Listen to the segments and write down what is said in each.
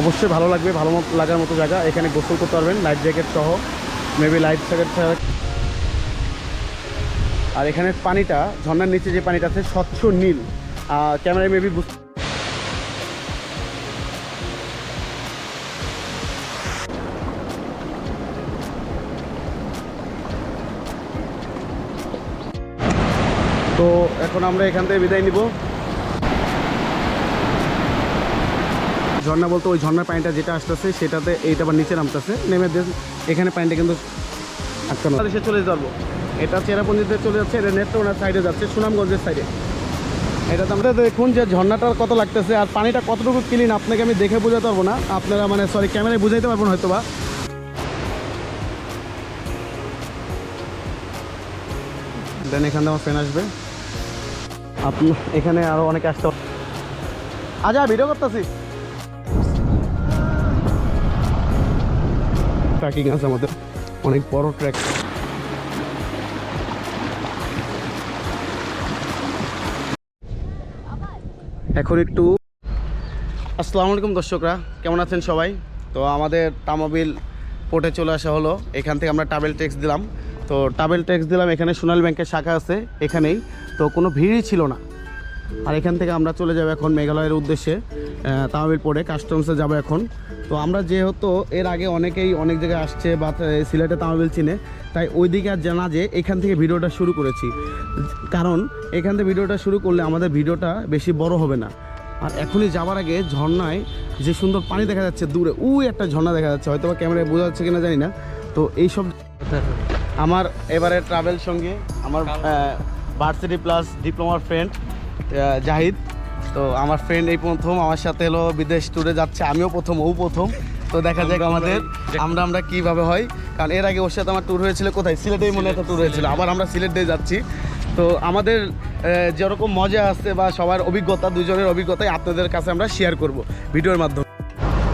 অবশ্যই ভালো লাগবে, ভালো লাগার মতো জায়গা। এখানে গোসল করতে পারবেন লাইফ জ্যাকেট সহ মেবি লাইফ জ্যাকেট আর এখানে পানিটা ঝর্নার নিচে যে পানিটা আছে, স্বচ্ছ নীল। ক্যামেরায় মেবি বুঝতে তো এখন আমরা এখান থেকে বিদায় নিব। ঝর্ণা বলতে ওই ঝর্ণার পানিটা যেটা আসতেছে সেটাতে এইটা আবার নিচে নামতেছে। নেমে এখানে পানিটা কিন্তু আটকানো। দেশে চলে পারব এটা চেরাপুঞ্জিতে চলে যাচ্ছে এটা নেত্রকোনার সাইডে যাচ্ছে সুনামগঞ্জের সাইডে এটা তো আমরা দেখুন যে ঝর্ণাটার কত লাগতেছে আর পানিটা কতটুকু ক্লিন আপনাকে আমি দেখে বোঝাতে পারব না। আপনারা মানে সরি ক্যামেরায় বুঝাইতে পারব না হয়তো বা দেন এখান থেকে আমার ফ্রেন্ড আসবে। আপনি এখানে আরও অনেকে আসতে আজা ভিডিও করতেছি। ট্র্যাকিং আছে আমাদের। অনেক বড় ট্র্যাক এখন একটু আসসালামু আলাইকুম দর্শকরা, কেমন আছেন সবাই? তো আমাদের তামাবিল পোর্টে চলে আসা হলো। এখান থেকে আমরা ট্রাভেল ট্যাক্স দিলাম। তো ট্রাভেল ট্যাক্স দিলাম এখানে সোনালী ব্যাংকের শাখা আছে, এখানেই। তো কোনো ভিড়ই ছিল না। আর এখান থেকে আমরা চলে যাব এখন মেঘালয়ের উদ্দেশ্যে আহ, তামাবিল পোর্টে কাস্টমসে যাব এখন। তো আমরা যেহেতু এর আগে অনেকেই অনেক জায়গায় আসছে বা সিলেটে তামাবিল চিনে তাই ওই দিকে আর জানা যে এখান থেকে ভিডিওটা শুরু করেছি। কারণ এখান থেকে ভিডিওটা শুরু করলে আমাদের ভিডিওটা বেশি বড় হবে না। আর এখনই যাওয়ার আগে ঝর্ণায় যে সুন্দর পানি দেখা যাচ্ছে দূরে উই একটা ঝর্ণা দেখা যাচ্ছে। হয়তো বা ক্যামেরায় বোঝা যাচ্ছে কিনা জানি না। তো এইসব আমার এবারে ট্রাভেল সঙ্গে আমার ভার্সিটি প্লাস ডিপ্লোমার ফ্রেন্ড জাহিদ। তো আমার ফ্রেন্ড এই প্রথম আমার সাথে হলো বিদেশ ট্যুরে যাচ্ছে আমিও প্রথম ও প্রথম। তো দেখা যাক আমাদের আমরা আমরা কীভাবে হয়। কারণ এর আগে ওর সাথে আমার ট্যুর হয়েছিল কোথায়? সিলেটেই মনে একটা ট্যুর হয়েছিল। আবার আমরা সিলেট দিয়ে যাচ্ছি। তো আমাদের যেরকম মজা আসছে বা সবার অভিজ্ঞতা দুজনের অভিজ্ঞতাই আপনাদের কাছে আমরা শেয়ার করব ভিডিওর মাধ্যমে।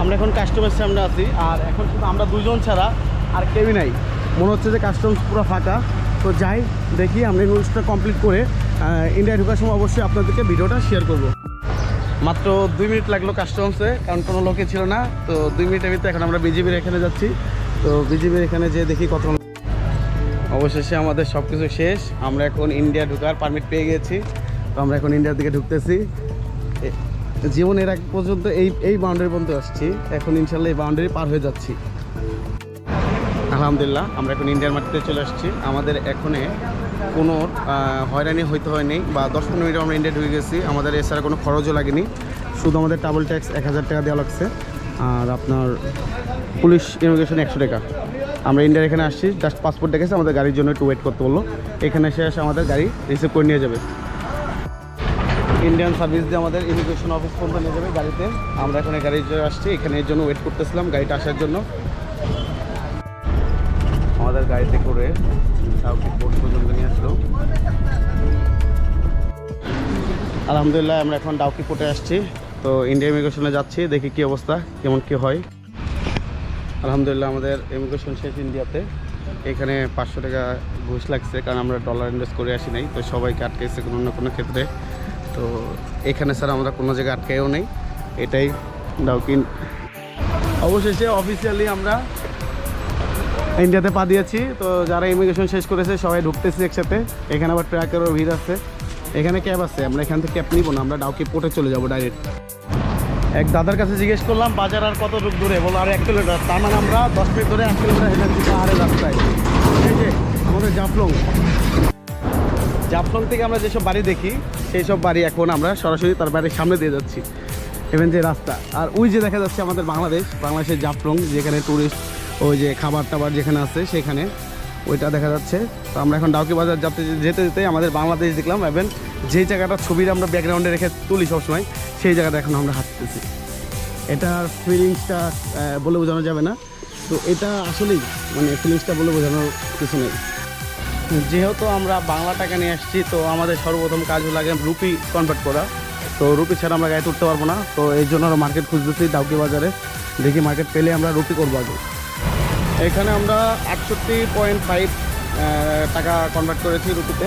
আমরা এখন কাস্টমার সামনে আছি আর এখন শুধু আমরা দুজন ছাড়া আর কেউই নাই। মনে হচ্ছে যে কাস্টমস পুরো ফাঁকা। তো যাই দেখি আমরা নিউজটা কমপ্লিট করে ইন্ডিয়া ঢুকার সময় অবশ্যই আপনাদেরকে ভিডিওটা শেয়ার করব। মাত্র দুই মিনিট লাগল কাস্টমসে কারণ কোনো লোকে ছিল না, তো দুই মিনিটের ভিতরে এখন আমরা বিজিবির এখানে যাচ্ছি। তো বিজিবির এখানে যে দেখি কত অবশেষে আমাদের সব কিছু শেষ, আমরা এখন ইন্ডিয়া ঢুকার পারমিট পেয়ে গেছি। তো আমরা এখন ইন্ডিয়ার দিকে ঢুকতেছি। জীবনের এক পর্যন্ত এই এই বাউন্ডারি পর্যন্ত আসছি। এখন ইনশাল্লাহ এই বাউন্ডারি পার হয়ে যাচ্ছি। আলহামদুলিল্লাহ, আমরা এখন ইন্ডিয়ার মাটিতে চলে আসছি। আমাদের এখনে কোনো হয়রানি হইতে হয়নি বা দশ পনেরো মিনিট আমরা ইন্ডিয়া ঢুকে গেছি। আমাদের এছাড়া কোনো খরচও লাগেনি। শুধু আমাদের ট্রাভেল ট্যাক্স এক হাজার টাকা দেওয়া লাগছে। আর আপনার পুলিশ ইমিগ্রেশন একশো টাকা। আমরা ইন্ডিয়ার এখানে আসছি জাস্ট পাসপোর্ট দেখেছি আমাদের গাড়ির জন্য একটু ওয়েট করতে বলল। এখানে এসে এসে আমাদের গাড়ি রিসিভ করে নিয়ে যাবে। ইন্ডিয়ান সার্ভিস দিয়ে আমাদের ইমিগ্রেশন অফিস পর্যন্ত নিয়ে যাবে গাড়িতে। আমরা এখন গাড়ির জন্য আসছি, এখানে এর জন্য ওয়েট করতেছিলাম গাড়িটা আসার জন্য। আমাদের গাড়িতে করে নিয়ে আলহামদুলিল্লাহ, আমরা এখন ডাউকি পোর্টে আসছি। তো ইন্ডিয়া ইমিগ্রেশনে যাচ্ছি, দেখি কি অবস্থা, কেমন কি হয়। আলহামদুলিল্লাহ, আমাদের ইমিগ্রেশন শেষ ইন্ডিয়াতে। এখানে পাঁচশো টাকা ঘুষ লাগছে, কারণ আমরা ডলার ইনভেস্ট করে আসি নাই, তো সবাইকে আটকেছে কোনো না কোনো ক্ষেত্রে। তো এখানে স্যার, আমরা কোনো জায়গায় আটকেও নেই, এটাই ডাউকিন অবশেষে অফিসিয়ালি আমরা ইন্ডিয়াতে পা দিয়েছি। তো যারা ইমিগ্রেশন শেষ করেছে, সবাই ঢুকতেছি একসাথে। এখানে আবার ট্র্যাকেরও ভিড় আছে। এখানে ক্যাব আছে, আমরা এখান থেকে ক্যাব নিব না, আমরা ডাউকি পোর্টে চলে যাব ডাইরেক্ট এক দাদার কাছে জিজ্ঞেস করলাম, বাজার আর কত দূর দূরে? বলো আর এক কিলোমিটার। তার মানে আমরা দশ মিনিট ধরে এক কিলোমিটার হেঁটে পাহাড়ের রাস্তায়। এই যে, আমাদের জাফলং। জাফলং থেকে আমরা যেসব বাড়ি দেখি সেই সব বাড়ি এখন আমরা সরাসরি তার বাড়ির সামনে দিয়ে যাচ্ছি। এভেন যে রাস্তা। আর ওই যে দেখা যাচ্ছে আমাদের বাংলাদেশ, বাংলাদেশের জাফলং, যেখানে ট্যুরিস্ট ওই যে খাবার টাবার যেখানে আছে, সেখানে। ওইটা দেখা যাচ্ছে। তো আমরা এখন ডাউকি বাজার যাতে যেতে যেতে আমাদের বাংলাদেশ দেখলাম এবং যেই জায়গাটা ছবির আমরা ব্যাকগ্রাউন্ডে রেখে তুলি সবসময়, সেই জায়গাটা এখন আমরা হাঁটতেছি। এটার ফিলিংসটা বলে বোঝানো যাবে না। তো এটা আসলেই মানে ফিলিংসটা বলে বোঝানোর কিছু নেই। যেহেতু আমরা বাংলা টাকা নিয়ে আসছি, তো আমাদের সর্বপ্রথম কাজ হলো আগে রুপি কনভার্ট করা। তো রুপি ছাড়া আমরা গাড়ি তুলতে পারব না। তো এই জন্য মার্কেট খুঁজতেছি ডাউকি বাজারে। দেখি মার্কেট পেলে আমরা রুপি করব আগে। এখানে আমরা একষট্টি পয়েন্ট ফাইভ টাকা কনভার্ট করেছি রুটিতে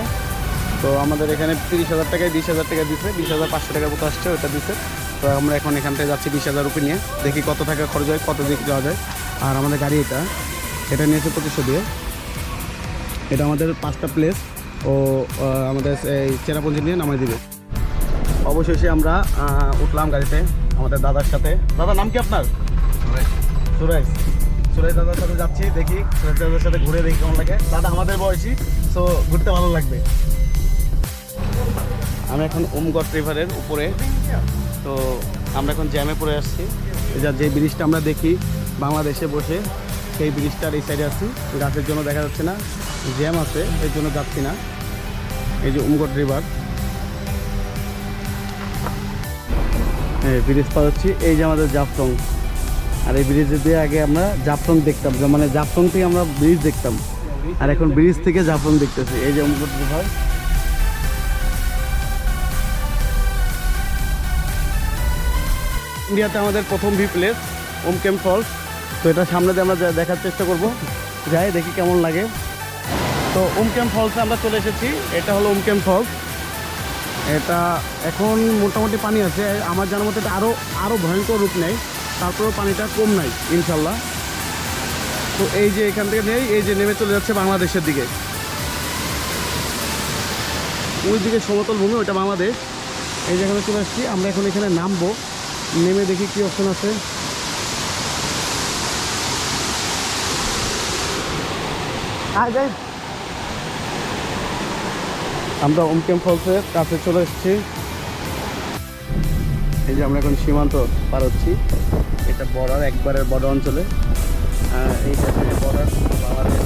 তো আমাদের এখানে তিরিশ হাজার টাকায় বিশ হাজার টাকা দিছে বিশ হাজার পাঁচশো টাকার মতো আসছে ওটা দিছে। তো আমরা এখন এখান থেকে যাচ্ছি বিশ হাজার রুপি নিয়ে দেখি কত টাকা খরচ হয় কত দিক যাওয়া যায়। আর আমাদের গাড়ি এটা এটা নিয়েছে পঁচিশশো দিয়ে। এটা আমাদের পাঁচটা প্লেস ও আমাদের এই চেরাপুঞ্জি নিয়ে নামাই দিবে। অবশেষে আমরা উঠলাম গাড়িতে আমাদের দাদার সাথে। দাদা নাম কি আপনার? সুরেশ। সুরেশ দাদার সাথে যাচ্ছি, দেখি সুরেশ দাদার সাথে ঘুরে দেখি কেমন লাগে। দাদা আমাদের বয়সী তো ঘুরতে ভালো লাগবে। আমি এখন ওমগড় রিভারের উপরে। তো আমরা এখন জ্যামে পড়ে আসছি। এই যা, যে ব্রিজটা আমরা দেখি, বাংলাদেশে বসে, সেই ব্রিজটার এই সাইডে আসছি গাছের জন্য দেখা যাচ্ছে না জ্যাম আছে, এর জন্য যাচ্ছি না। এই যে উমগড় রিভার হ্যাঁ ব্রিজ পার হচ্ছি এই যে আমাদের জাফটং আর এই ব্রিজে দিয়ে আগে আমরা জাফটং দেখতাম মানে জাফটং থেকে আমরা ব্রিজ দেখতাম। আর এখন ব্রিজ থেকে জাফটং দেখতেছি, এই যে উমগড় রিভার ইন্ডিয়াতে আমাদের প্রথম ভি প্লেস ওমকেম ফলস তো এটা সামনে দিয়ে আমরা দেখার চেষ্টা করব। যাই, দেখি কেমন লাগে। তো ওমকেম ফলসে আমরা চলে এসেছি, এটা হলো ওমকেম ফলস এটা এখন মোটামুটি পানি আছে, আমার জানার মতে এটা আরও আরও ভয়ঙ্কর রূপ নেয়। তারপরেও পানিটা কম নাই ইনশাল্লাহ। তো এই যে এখান থেকে নেই এই যে নেমে চলে যাচ্ছে বাংলাদেশের দিকে। ওই দিকে সমতল ভূমি ওইটা বাংলাদেশ। এই যে এখানে চলে আসছি আমরা এখন এখানে নামবো। নেমে দেখি কি অপশন আছে। আমরা ওমকেম ফলসের কাছে চলে এসেছি। এই যে আমরা এখন সীমান্ত পার হচ্ছি এটা বর্ডার একবারের বর্ডার অঞ্চলে। আহ, এই বর্ডার বাংলাদেশ।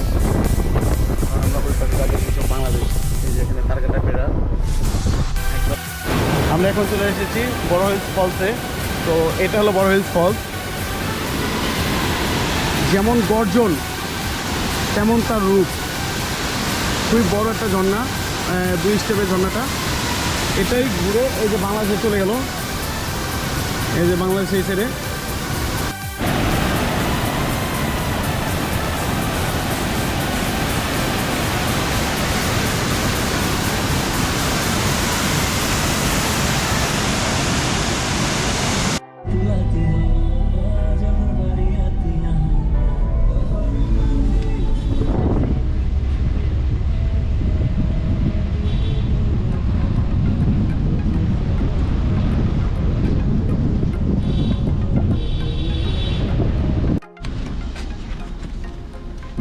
আমরা আছি, বাংলাদেশ। এই যে এখানে তারকাটা একবার আমরা এখন চলে এসেছি বড় হিলস ফলসে তো এটা হলো বড় হিলস ফলস যেমন গর্জন তেমন তার রূপ। খুবই বড় একটা ঝর্ণা দুই স্টেপের ঝর্ণাটা। এটাই ঘুরে এই যে বাংলাদেশে চলে গেল। এই যে বাংলাদেশ এই সাইডে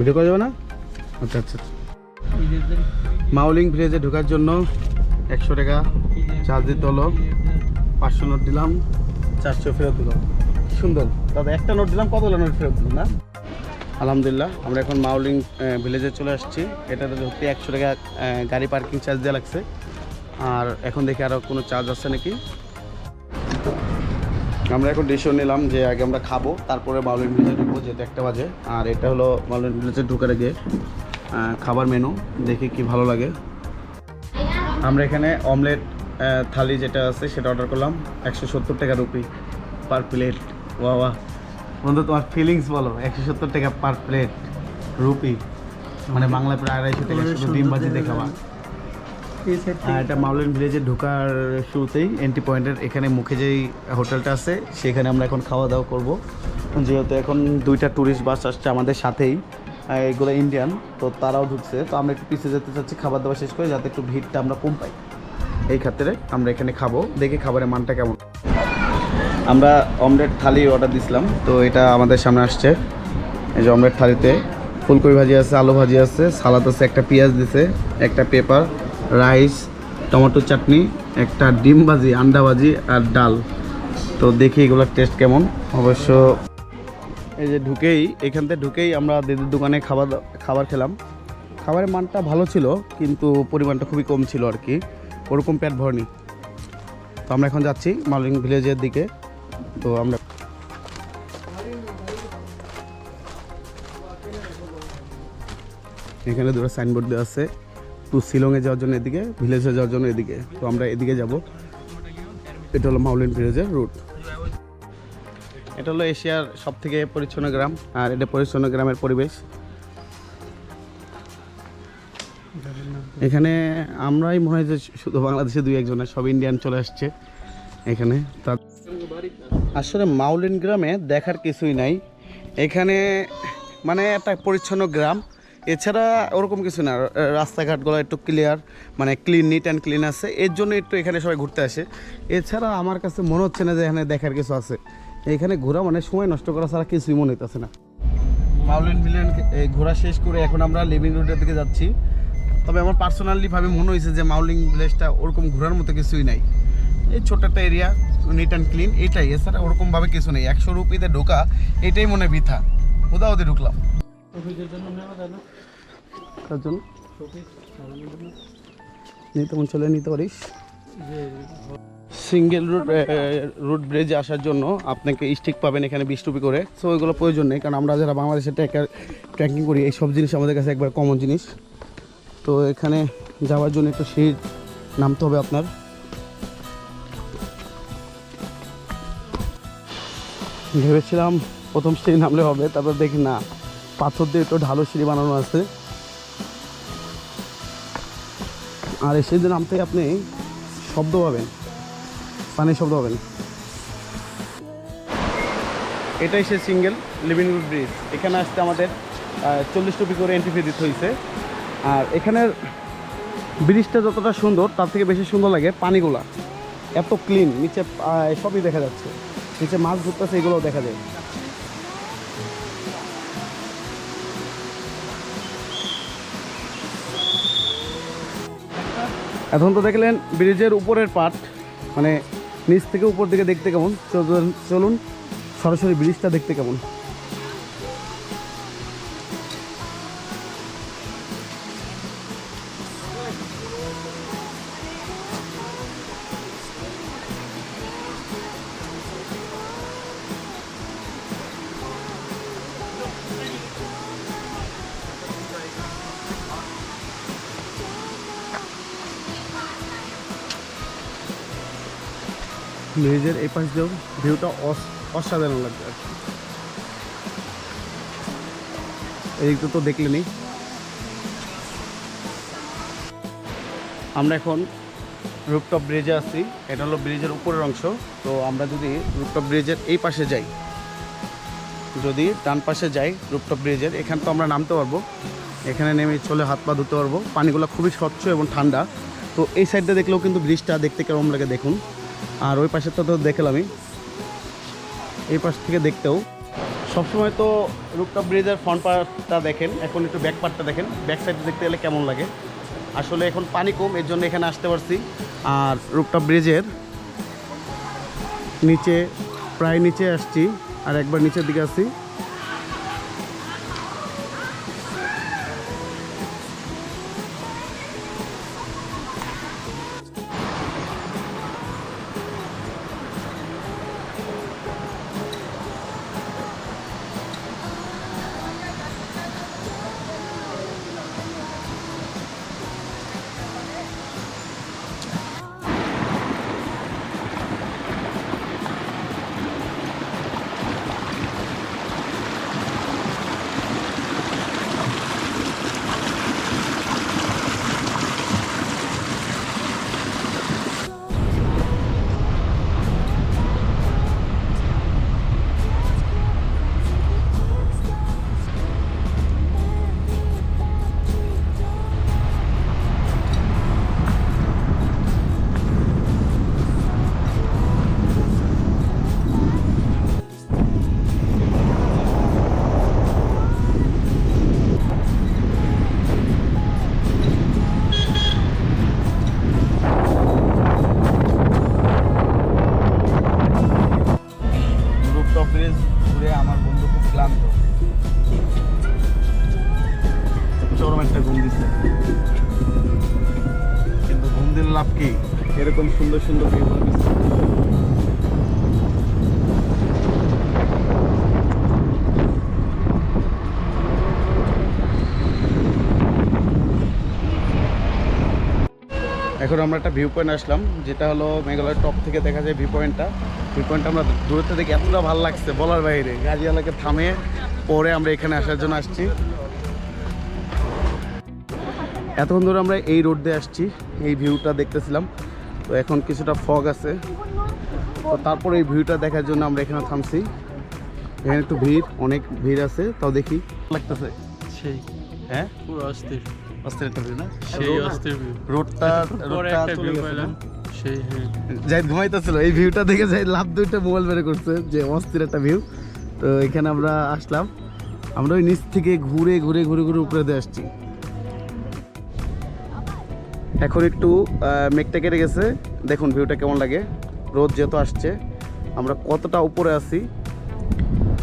ভিডিও করা যাবে না? আচ্ছা আচ্ছা। মাউলিং ভিলেজে ঢোকার জন্য একশো টাকা চার্জ দিতে হলো। পাঁচশো নোট দিলাম, চারশো ফেরত দিলাম কি সুন্দর। দাদা একটা নোট দিলাম, কতগুলো নোট ফেরত দিল, না? আলহামদুলিল্লাহ, আমরা এখন মাউলিং ভিলেজে চলে আসছি। এটাতে ধরতে একশো টাকা গাড়ি পার্কিং চার্জ দেওয়া লাগছে। আর এখন দেখি আরও কোনো চার্জ আছে নাকি? আমরা এখন ডিসিশন নিলাম যে আগে আমরা খাব তারপরে মাউলিন ভিলেজে ঢুকবো যেহেতু একটা বাজে। আর এটা হলো মাউলিন ভিলেজে ঢুকার আগে খাবার মেনু দেখি কি ভালো লাগে। আমরা এখানে অমলেট থালি যেটা আছে সেটা অর্ডার করলাম একশো সত্তর টাকা রুপি পার প্লেট ওয়া ওয়া। বন্ধু তোমার ফিলিংস বলো একশো সত্তর টাকা পার প্লেট রুপি মানে বাংলা প্রায় আড়াইশো টাকা। শুধু ডিম খাওয়া। আর এটা মাউলেন ভিলেজে ঢোকার শুরুতেই এন্ট্রি পয়েন্টের এখানে মুখে যেই হোটেলটা আছে সেখানে আমরা এখন খাওয়া দাওয়া করব। যেহেতু এখন দুইটা ট্যুরিস্ট বাস আসছে আমাদের সাথেই এগুলো ইন্ডিয়ান তো তারাও ঢুকছে। তো আমরা একটু পিছিয়ে যেতে চাচ্ছি খাবার দাবার শেষ করে যাতে একটু ভিড়টা আমরা কম পাই। এই খাতিরে আমরা এখানে খাব দেখি খাবারের মানটা কেমন। আমরা অমলেট থালি অর্ডার দিছিলাম তো এটা আমাদের সামনে আসছে। এই যে অমলেট থালিতে ফুলকপি ভাজি আছে আলু ভাজি আছে সালাদ আছে একটা পেঁয়াজ দিছে একটা পেপার রাইস, টমেটো চাটনি, একটা ডিম ভাজি, আন্ডা ভাজি আর ডাল। তো দেখি এগুলোর টেস্ট কেমন। অবশ্য এই যে ঢুকেই, এখান থেকে ঢুকেই আমরা দিদির দোকানে খাবার খাবার খেলাম। খাবারের মানটা ভালো ছিল, কিন্তু পরিমাণটা খুবই কম ছিল আর কি। ওরকম পেট ভরনি। তো আমরা এখন যাচ্ছি মালিং ভিলেজের দিকে। তো আমরা এখানে দুটো সাইনবোর্ড দেওয়া আছে। টু শিলংয়ে যাওয়ার জন্য এদিকে, ভিলেজে যাওয়ার জন্য এদিকে। তো আমরা এদিকে যাব। এটা হলো মাউলিন ভিলেজের রুট এটা হলো এশিয়ার সব থেকে পরিচ্ছন্ন গ্রাম, আর এটা পরিচ্ছন্ন গ্রামের পরিবেশ। এখানে আমরাই মনে হয় যে শুধু বাংলাদেশে দুই একজনের সব ইন্ডিয়ান চলে আসছে এখানে। তা আসলে মাউলিন গ্রামে দেখার কিছুই নাই। এখানে মানে একটা পরিচ্ছন্ন গ্রাম। এছাড়া ওরকম কিছু না রাস্তাঘাটগুলো একটু ক্লিয়ার মানে ক্লিন নিট অ্যান্ড ক্লিন আছে। এর জন্য একটু এখানে সবাই ঘুরতে আসে। এছাড়া আমার কাছে মনে হচ্ছে না যে এখানে দেখার কিছু আছে। এখানে ঘোরা মানে সময় নষ্ট করা ছাড়া কিছুই মনে হইতেছে না। মাউলিন ভিলেন ঘোরা শেষ করে এখন আমরা লিভিং রোডের দিকে যাচ্ছি। তবে আমার পার্সোনালি ভাবে মনে হয়েছে যে মাউলিং ভিলেজটা ওরকম ঘোরার মতো কিছুই নাই। এই ছোট একটা এরিয়া নিট অ্যান্ড ক্লিন এটাই। এছাড়া ওরকমভাবে কিছু নেই। একশো রুপিতে ঢোকা, এটাই মনে বৃথা। ওদা ওদের ঢুকলাম। তার জন্য নিতে মন চলে নিতে পারিস। সিঙ্গেল রুট রুট ব্রিজে আসার জন্য আপনাকে স্টিক পাবেন এখানে বিশ টুপি করে। সো ওইগুলো প্রয়োজন নেই কারণ আমরা যারা বাংলাদেশে ট্রেকার ট্রেকিং করি এই সব জিনিস আমাদের কাছে একবার কমন জিনিস। তো এখানে যাওয়ার জন্য একটু সিঁড়ি নামতে হবে আপনার। ভেবেছিলাম প্রথম সিঁড়ি নামলে হবে তারপর দেখি না। পাথর দিয়ে একটু ঢালো সিঁড়ি বানানো আছে। আর এই সিঁড়িতে নামতে আপনি শব্দ পাবেন। পানির শব্দ পাবেন। এটাই সে সিঙ্গেল লিভিং রুট ব্রিজ। এখানে আসতে আমাদের চল্লিশ টুপি করে এন্ট্রি ফি দিতে হয়েছে আর এখানের ব্রিজটা যতটা সুন্দর, তার থেকে বেশি সুন্দর লাগে পানিগুলা। এত ক্লিন নিচে সবই দেখা যাচ্ছে। নিচে মাছ ধরতেছে, এগুলোও দেখা যায়। এখন তো দেখলেন ব্রিজের উপরের পার্ট মানে নিচ থেকে উপর দিকে দেখতে কেমন? চলুন- সরাসরি ব্রিজটা দেখতে কেমন? ব্রিজের এই পাশ দিয়েও ভিউটা অস- অসাধারণ লাগবে আর কি। এদিকটা তো দেখলেনি আমরা এখন রুপটপ ব্রিজে আছি। এটা হলো ব্রিজের উপরের অংশ। তো আমরা যদি রুপটপ ব্রিজের এই পাশে যাই, যদি ডান পাশে যাই রুপটপ ব্রিজের, এখান তো আমরা নামতে পারব। এখানে নেমে চলে হাত পা ধুতে পারব। পানিগুলো খুবই স্বচ্ছ এবং ঠান্ডা। তো এই সাইডটা দেখলেও কিন্তু ব্রিজটা দেখতে কেমন লাগে দেখুন। আর ওই পাশেরটা তো দেখলাম আমি এই পাশ থেকে দেখতেও। সবসময় তো রুপটপ ব্রিজের ফ্রন্ট পার্টটা দেখেন, এখন একটু ব্যাক পার্টটা দেখেন। ব্যাক সাইড দেখতে গেলে কেমন লাগে? আসলে এখন পানি কম, এর জন্য এখানে আসতে পারছি। আর রুপটপ ব্রিজের নিচে, প্রায় নিচে আসছি, আর একবার নিচের দিকে আসছি। সুন্দর সুন্দর ভিউ এখন আমরা একটা ভিউ পয়েন্ট আসলাম, যেটা হলো মেঘালয়ের টপ থেকে দেখা যায় ভিউ পয়েন্টটা ভিউ পয়েন্টটা আমরা দূরে থেকে এতটা ভালো লাগছে বলার বাইরে। গাড়িওয়ালাকে থামে পরে আমরা এখানে আসার জন্য আসছি। এতক্ষণ ধরে আমরা এই রোড দিয়ে আসছি, এই ভিউটা দেখতেছিলাম। তো এখন কিছুটা ফগ আছে। তো তারপরে এই ভিউটা দেখার জন্য আমরা এখানে থামছি। এখানে একটু ভিড় অনেক ভিড় আছে তাও দেখি। লাগতেছে। সেই। হ্যাঁ? পুরো অস্থির। অস্থির একটা ভিউ না? সেই অস্থির ভিউ। রোডটা রোডটা চলে গেছে সেই হ্যাঁ ঘুমাইতেছিল এই ভিউটা দেখে লাভ দুইটা মোবাইল বের করছে যে অস্থির একটা ভিউ। তো এখানে আমরা আসলাম। আমরা ওই নিচ থেকে ঘুরে ঘুরে ঘুরে ঘুরে উপরে দিয়ে আসছি। এখন একটু মেঘটা কেটে গেছে। দেখুন ভিউটা কেমন লাগে? রোদ যেহেতু আসছে, আমরা কতটা উপরে আছি,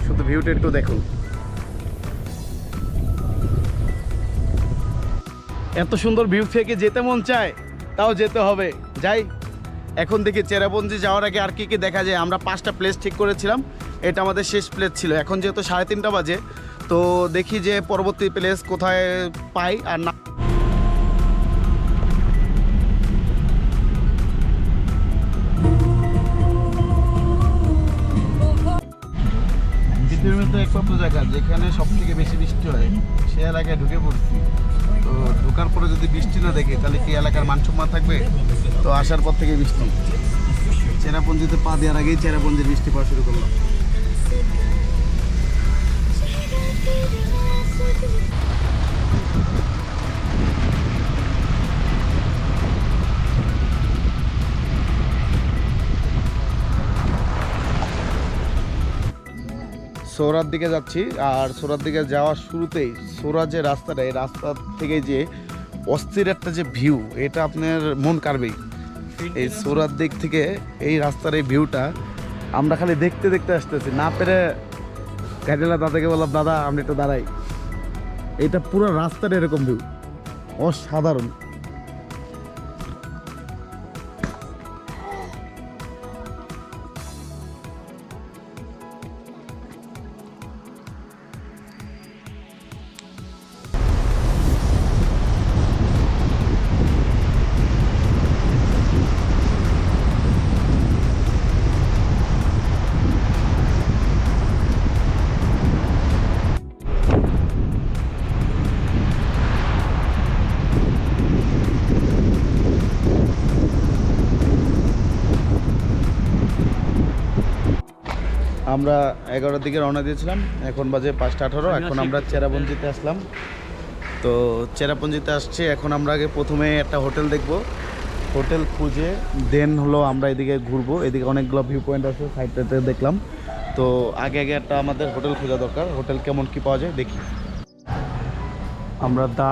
শুধু ভিউটা একটু দেখুন। এত সুন্দর ভিউ থেকে যেতে মন চায়, তাও যেতে হবে। যাই, এখন দেখি চেরাপঞ্জি যাওয়ার আগে আর কি কি দেখা যায়। আমরা পাঁচটা প্লেস ঠিক করেছিলাম, এটা আমাদের শেষ প্লেস ছিল। এখন যেহেতু সাড়ে তিনটা বাজে, তো দেখি যে পরবর্তী প্লেস কোথায় পাই আর না পৃথিবীর মধ্যে একমাত্র জায়গা, যেখানে সব থেকে বেশি বৃষ্টি হয়, সে এলাকায় ঢুকে পড়ছি। তো ঢোকার পরে যদি বৃষ্টি না দেখে, তাহলে কি এলাকার মানসম্মান থাকবে? তো আসার পর থেকে বৃষ্টি। চেরাপঞ্জিতে পা দেওয়ার আগেই চেরাপঞ্জির বৃষ্টি পড়া শুরু করলাম। সোরার দিকে যাচ্ছি, আর সোরার দিকে যাওয়ার শুরুতেই সোরা যে রাস্তাটা, এই রাস্তা থেকে যে অস্থির একটা যে ভিউ এটা আপনার মন কাড়বেই। এই সোরার দিক থেকে এই রাস্তার এই ভিউটা আমরা খালি দেখতে দেখতে আসতেছি। না পেরে গাড়িওয়ালা দাদাকে বললাম, দাদা আমরা একটু দাঁড়াই। এটা পুরো রাস্তাটা এরকম ভিউ অসাধারণ। আমরা এগারোটার দিকে রওনা দিয়েছিলাম। এখন বাজে পাঁচটা আঠারো এখন আমরা চেরাপুঞ্জিতে আসলাম। তো চেরাপুঞ্জিতে আসছি এখন আমরা আগে প্রথমে একটা হোটেল দেখব। হোটেল খুঁজে দেন হলো আমরা এদিকে ঘুরবো। এদিকে অনেকগুলো ভিউ পয়েন্ট আছে সাইডটাতে দেখলাম। তো আগে আগে একটা আমাদের হোটেল খোঁজা দরকার। হোটেল কেমন কি পাওয়া যায় দেখি। আমরা দা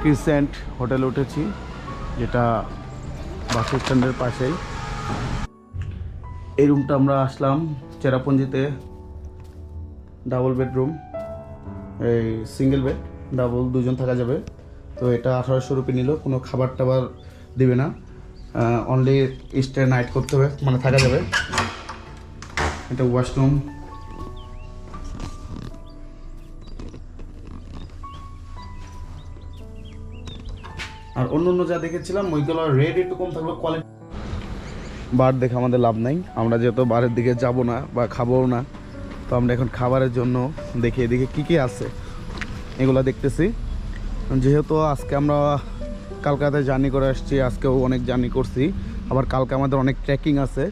ক্রিসেন্ট হোটেলে উঠেছি যেটা বাস স্ট্যান্ডের পাশেই। এই রুমটা আমরা আসলাম চেরাপুঞ্জিতে ডাবল বেডরুম এই সিঙ্গেল বেড ডাবল দুজন থাকা যাবে। তো এটা আঠারোশো রুপি নিল, কোনো খাবার টাবার দিবে না। অনলি স্টে নাইট করতে হবে মানে থাকা যাবে। এটা ওয়াশরুম আর অন্য অন্য যা দেখেছিলাম, ওইগুলো রেট একটু কম থাকবে কোয়ালিটি বার দেখে আমাদের লাভ নাই। আমরা যেহেতু বারের দিকে যাব না বা খাবও না, তো আমরা এখন খাবারের জন্য দেখি এদিকে কী কী আছে। এগুলো দেখতেছি। যেহেতু আজকে আমরা কলকাতায় জার্নি করে আসছি, আজকেও অনেক জার্নি করছি, আবার কালকে আমাদের অনেক ট্রেকিং আছে,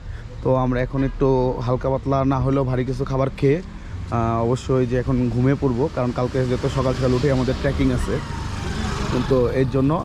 তো আমরা এখন একটু হালকা পাতলা না হলেও ভারী কিছু খাবার খেয়ে অবশ্যই যে এখন ঘুমিয়ে পড়ব, কারণ কালকে যেহেতু সকাল সকাল উঠে আমাদের ট্রেকিং আছে। কিন্তু এর জন্য